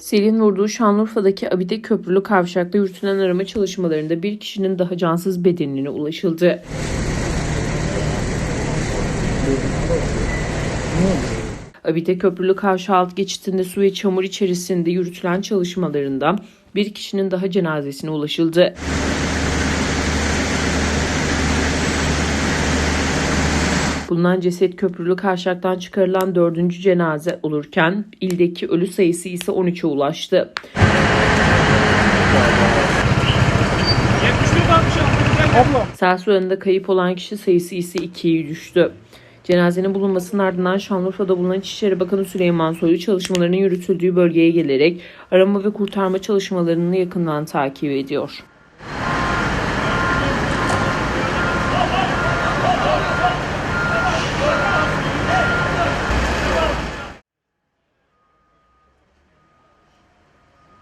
Selin vurduğu Şanlıurfa'daki Abide Köprülü Kavşak'ta yürütülen arama çalışmalarında bir kişinin daha cansız bedenine ulaşıldı. Abide Köprülü Kavşağı alt geçitinde su ve çamur içerisinde yürütülen çalışmalarında bir kişinin daha cenazesine ulaşıldı. Bulunan ceset köprülü kavşaktan çıkarılan dördüncü cenaze olurken ildeki ölü sayısı ise 13'e ulaştı. Sel sularında kayıp olan kişi sayısı ise 2'ye düştü. Cenazenin bulunmasının ardından Şanlıurfa'da bulunan İçişleri Bakanı Süleyman Soylu çalışmalarının yürütüldüğü bölgeye gelerek arama ve kurtarma çalışmalarını yakından takip ediyor.